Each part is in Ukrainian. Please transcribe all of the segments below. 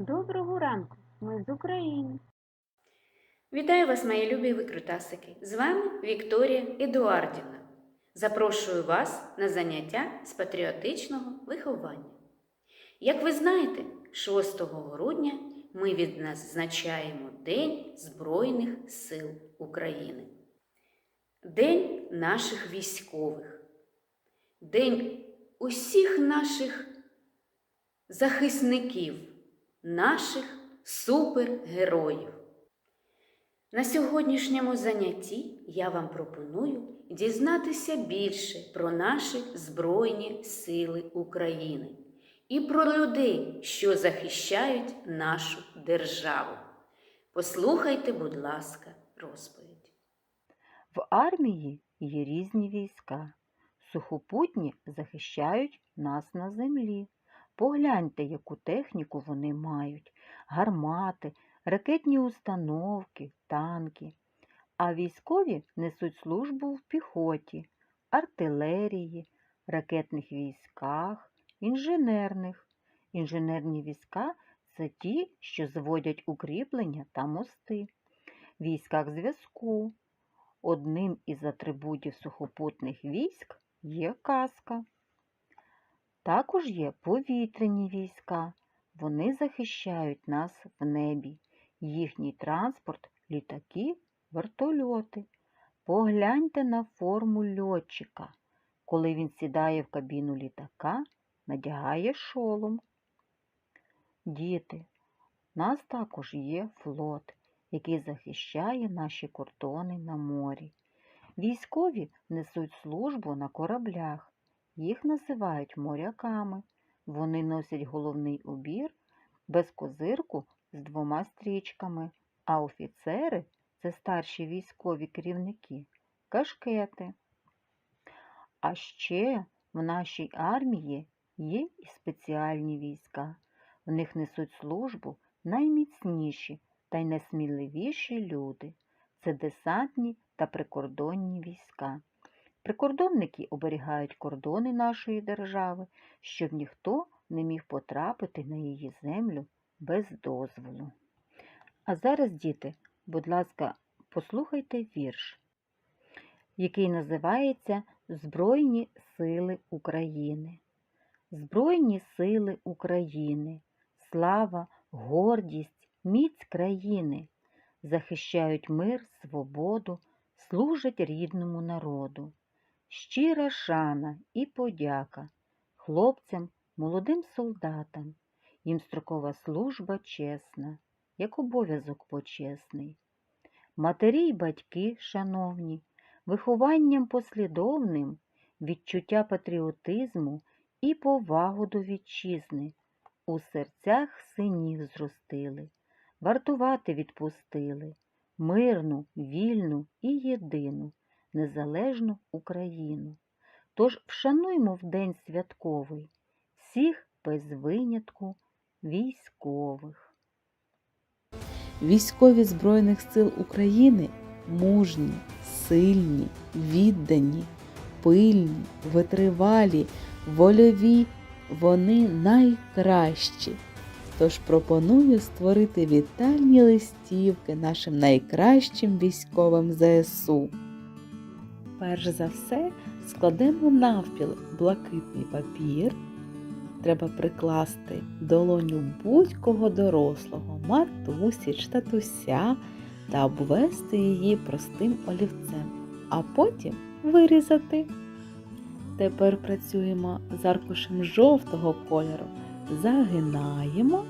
Доброго ранку, ми з України. Вітаю вас, мої любі викрутасики! З вами Вікторія Едуардівна. Запрошую вас на заняття з патріотичного виховання. Як ви знаєте, 6 грудня ми відзначаємо День Збройних сил України, День наших військових, День усіх наших захисників, наших супергероїв. На сьогоднішньому занятті я вам пропоную дізнатися більше про наші Збройні Сили України і про людей, що захищають нашу державу. Послухайте, будь ласка, розповідь. В армії є різні війська. Сухопутні захищають нас на землі. Погляньте, яку техніку вони мають: гармати, ракетні установки, танки. А військові несуть службу в піхоті, артилерії, ракетних військах, інженерних. Інженерні війська це ті, що зводять укріплення та мости. Військах зв'язку. Одним із атрибутів сухопутних військ є каска. Також є повітряні війська. Вони захищають нас в небі. Їхній транспорт літаки, вертольоти. Погляньте на форму льотчика. Коли він сідає в кабіну літака, надягає шолом. Діти, нас також є флот, який захищає наші кордони на морі. Військові несуть службу на кораблях. Їх називають моряками. Вони носять головний убір без козирку з двома стрічками, а офіцери це старші військові керівники, кашкети. А ще в нашій армії є і спеціальні війська. В них несуть службу найміцніші та й найсміливіші люди. Це десантні та прикордонні війська. Прикордонники оберігають кордони нашої держави, щоб ніхто не міг потрапити на її землю без дозволу. А зараз, діти, будь ласка, послухайте вірш, який називається Збройні сили України. Збройні сили України, слава, гордість, міць країни захищають мир, свободу, служать рідному народу. Щира шана і подяка хлопцям, молодим солдатам, їм строкова служба чесна, як обов'язок почесний. Матері й батьки, шановні, вихованням послідовним, відчуття патріотизму і повагу до вітчизни у серцях синів зростили, вартувати відпустили, мирну, вільну і єдину незалежну Україну. Тож вшануймо в день святковий всіх без винятку військових. Військові Збройних сил України мужні, сильні, віддані, пильні, витривалі, вольові, вони найкращі. Тож пропоную створити вітальні листівки нашим найкращим військовим ЗСУ. Перш за все складемо навпіл блакитний папір. Треба прикласти долоню будь-кого дорослого, матусі чи татуся та обвести її простим олівцем, а потім вирізати. Тепер працюємо з аркушем жовтого кольору, загинаємо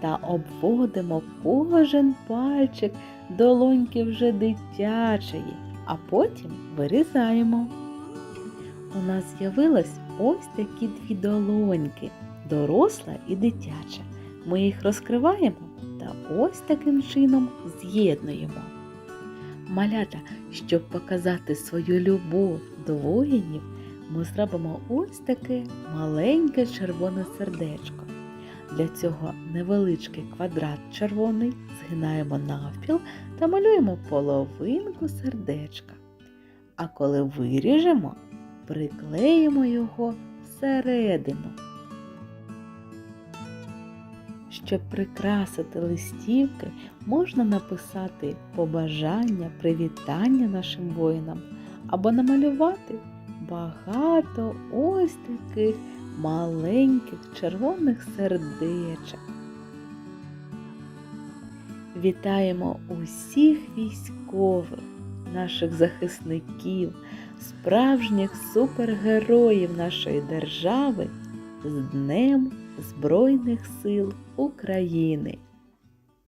та обводимо кожен пальчик долоньки вже дитячої, а потім вирізаємо. У нас з'явилось ось такі дві долоньки, доросла і дитяча. Ми їх розкриваємо та ось таким чином з'єднуємо. Малята, щоб показати свою любов до воїнів, ми зробимо ось таке маленьке червоне сердечко. Для цього невеличкий квадрат червоний згинаємо навпіл та малюємо половинку сердечка. А коли виріжемо, приклеїмо його всередину. Щоб прикрасити листівки, можна написати побажання, привітання нашим воїнам або намалювати багато ось таких маленьких червоних сердечок. Вітаємо усіх військових, наших захисників, справжніх супергероїв нашої держави з Днем Збройних сил України.